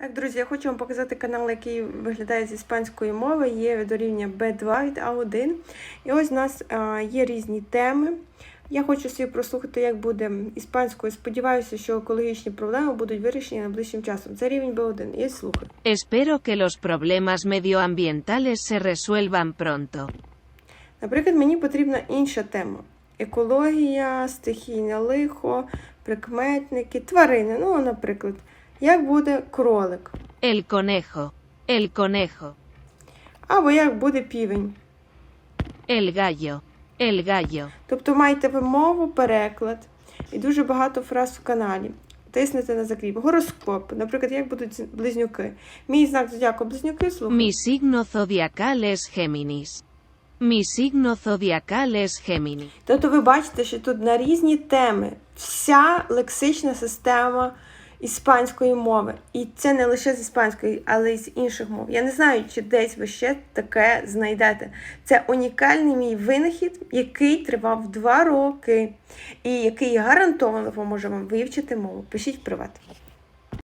Так, друзі, я хочу вам показати канал, який виглядає з іспанської мови. Є до рівня B2 від A1. І ось у нас є різні теми. Я хочу собі прослухати, як буде іспанською. Сподіваюся, що екологічні проблеми будуть вирішені найближчим часом. Це рівень B1. Я слухаю. Espero que los problemas medioambientales se resuelvan pronto. Наприклад, мені потрібна інша тема: екологія, стихійне лихо, прикметники, тварини. Ну, наприклад, як буде кролик, El conejo. El conejo. або як буде півень. El gallo. El gallo. Тобто маєте вимову, переклад і дуже багато фраз в каналі. Тиснете на закріп. Гороскоп, наприклад, як будуть близнюки. Мій знак зодіаку близнюки слухай. Mi signo zodiacal es Géminis. Mi signo zodiacal es Géminis. Тобто ви бачите, що тут на різні теми вся лексична система іспанської мови. І це не лише з іспанської, але й з інших мов. Я не знаю, чи десь ви ще таке знайдете. Це унікальний мій винахід, який тривав два роки, і який гарантовано поможе вам вивчити мову. Пишіть в приват.